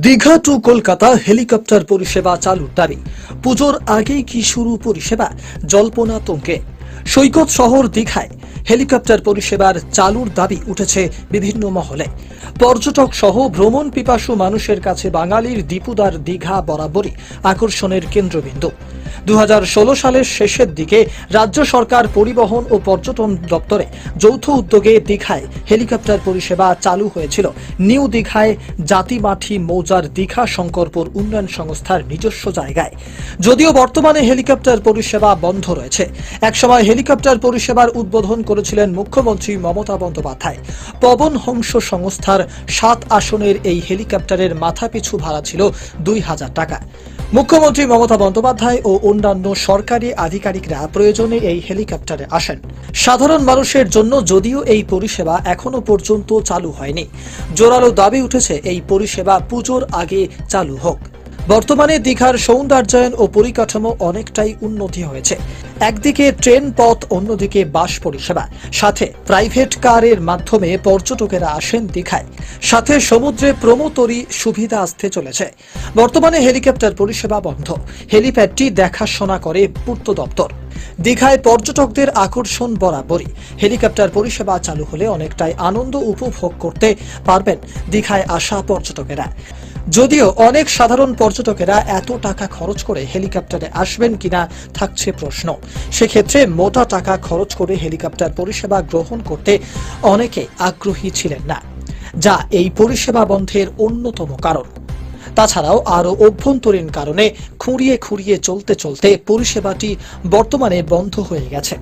Digha two Kolkata helicopter পরিষেবা চালুর দাবি। পুজোর আগেই কি শুরু পরিষেবা? জল্পনা তঙ্কে সৈকত শহর দীঘায়। হেলিকপ্টার পরিষেবার চালুর দাবি উঠেছে বিভিন্ন মহলে। পর্যটক সহ ভ্রমণ পিপাসু মানুষের কাছে বাঙালির দীপুদার দীঘা বরাবরই আকর্ষণের কেন্দ্রবিন্দু। দু সালের শেষের দিকে রাজ্য সরকার পরিবহন ও পর্যটন দপ্তরে যৌথ উদ্যোগে দীঘায় হেলিকপ্টার পরিষেবা চালু হয়েছিল। নিউ দীঘায় জাতিমাঠি মৌজার দীঘা শঙ্করপুর উন্নয়ন সংস্থার নিজস্ব জায়গায়। যদিও বর্তমানে হেলিকপ্টার পরিষেবা বন্ধ রয়েছে। একসময় হেলিকপ্টার পরিষেবার উদ্বোধন করেছিলেন মুখ্যমন্ত্রী মমতা বন্দ্যোপাধ্যায়। পবন হংস সংস্থার সাত আসনের এই হেলিকপ্টারের মাথাপিছু ভাড়া ছিল দুই হাজার টাকা। মুখ্যমন্ত্রী মমতা বন্দ্যোপাধ্যায় ও অন্যান্য সরকারি আধিকারিকরা প্রয়োজনে এই হেলিকপ্টারে আসেন। সাধারণ মানুষের জন্য যদিও এই পরিষেবা এখনও পর্যন্ত চালু হয়নি। জোরালো দাবি উঠেছে, এই পরিষেবা পুজোর আগে চালু হোক। বর্তমানে দীঘার সৌন্দর্যায়ন ও পরিকাঠামো অনেকটাই উন্নতি হয়েছে। একদিকে ট্রেন পথ, অন্যদিকে বাস পরিষেবা। সাথে প্রাইভেট কারের মাধ্যমে পর্যটকেরা আসেন দীঘায়। সাথে সমুদ্রে প্রমোতরি সুবিধা আসতে চলেছে। বর্তমানে হেলিকপ্টার পরিষেবা বন্ধ। হেলিপ্যাডটি দেখাশোনা করে পূর্ত দপ্তর। দীঘায় পর্যটকদের আকর্ষণ বরাবরই হেলিকপ্টার পরিষেবা চালু হলে অনেকটাই আনন্দ উপভোগ করতে পারবেন দীঘায় আসা পর্যটকেরা। যদিও অনেক সাধারণ পর্যটকেরা এত টাকা খরচ করে হেলিকপ্টারে আসবেন কিনা থাকছে প্রশ্ন। সেক্ষেত্রে মোটা টাকা খরচ করে হেলিকপ্টার পরিষেবা গ্রহণ করতে অনেকে আগ্রহী ছিলেন না, যা এই পরিষেবা বন্ধের অন্যতম কারণ। তাছাড়াও আরও অভ্যন্তরীণ কারণে খুঁড়িয়ে খুঁড়িয়ে চলতে চলতে পরিষেবাটি বর্তমানে বন্ধ হয়ে গেছে।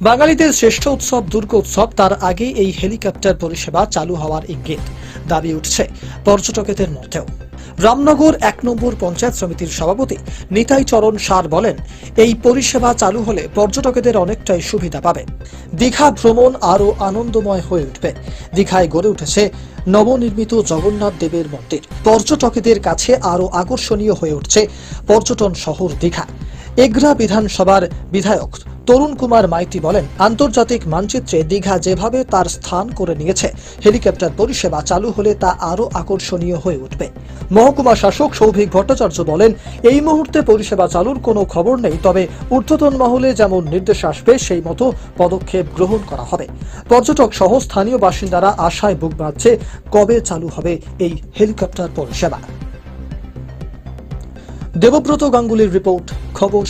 বাঙালিদের শ্রেষ্ঠ উৎসব দুর্গোৎসব তার আগে এই হেলিকপ্টার পরিষেবা চালু হওয়ার ইঙ্গিত দাবি উঠছে পর্যটকদের মধ্যেও। রামনগর এক নম্বর পঞ্চায়েত সমিতির সভাপতি নিতাই চরণ সার বলেন, এই পরিষেবা চালু হলে পর্যটকদের অনেকটাই সুবিধা পাবে। দীঘা ভ্রমণ আরও আনন্দময় হয়ে উঠবে। দীঘায় গড়ে উঠেছে নবনির্মিত জগন্নাথ দেবের মন্দির। পর্যটকদের কাছে আরও আকর্ষণীয় হয়ে উঠছে পর্যটন শহর দীঘা। এগরা বিধানসভার বিধায়ক তরুণ কুমার মাইতি বলেন, আন্তর্জাতিক মানচিত্রে দীঘা যেভাবে তার স্থান করে নিয়েছে, হেলিকপ্টার পরিষেবা চালু হলে তা আরও আকর্ষণীয় হয়ে উঠবে। মহকুমা শাসক সৌভিক ভট্টাচার্য বলেন, এই মুহূর্তে পরিষেবা চালুর কোনো খবর নেই, তবে ঊর্ধ্বতন মহলে যেমন নির্দেশ আসবে, সেই মতো পদক্ষেপ গ্রহণ করা হবে। পর্যটক সহ স্থানীয় বাসিন্দারা আশায় বুক বাঁধছে, কবে চালু হবে এই হেলিকপ্টার পরিষেবা। দেবব্রত গাঙ্গুলির রিপোর্ট, খবর